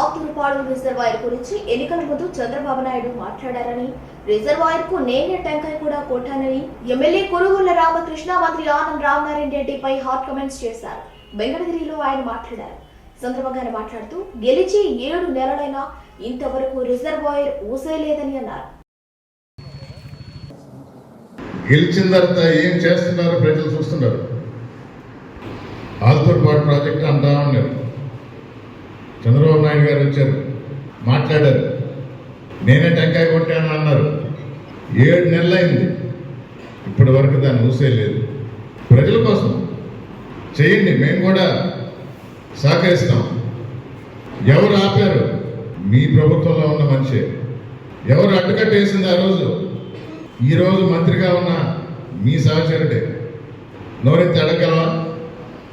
ఆతూరుపాడు reservoir గురించి ఎన్నికల ముందు చంద్రబాబు నాయుడు మాట్లాడారని రిజర్వాయర్కు నేనే టెంకాయ కూడా కొట్టానని ఎమ్మెల్యే కొనుగోళ్ళ రామకృష్ణ మంత్రి ఆనంద్ రామనారాయణ రెడ్డిపై హాట్ కమెంట్స్ చేశారు. బెంగళగిరిలో ఆయన మాట్లాడారు. సందర్భంగా మాట్లాడుతూ గెలిచి ఏడు నెలలైనా ఇంతవరకు రిజర్వాయర్ ఊసేయలేదని అన్నారు. గెలిచిన తర్వాత ఏం చేస్తున్నారు ప్రజలు చూస్తున్నారు. ఆల్తూర్పాటు ప్రాజెక్ట్ అంటా ఉన్నారు. నాయుడు గారు వచ్చారు. మాట్లాడారు. నేనే టెంకాయ కొట్టాను అన్నారు. ఏడు నెలలైంది. ఇప్పటి వరకు దాన్ని ఊసేయలేదు ప్రజల కోసం చేయండి. మేము కూడా సహకరిస్తాం. ఎవరు ఆపారు? మీ ప్రభుత్వంలో ఉన్న మనిషే. ఎవరు అడ్డుకట్టేసింది ఆ రోజు? ఈ రోజు మంత్రిగా ఉన్న మీ సహచరుడే. నోరెత్తి అడగలవా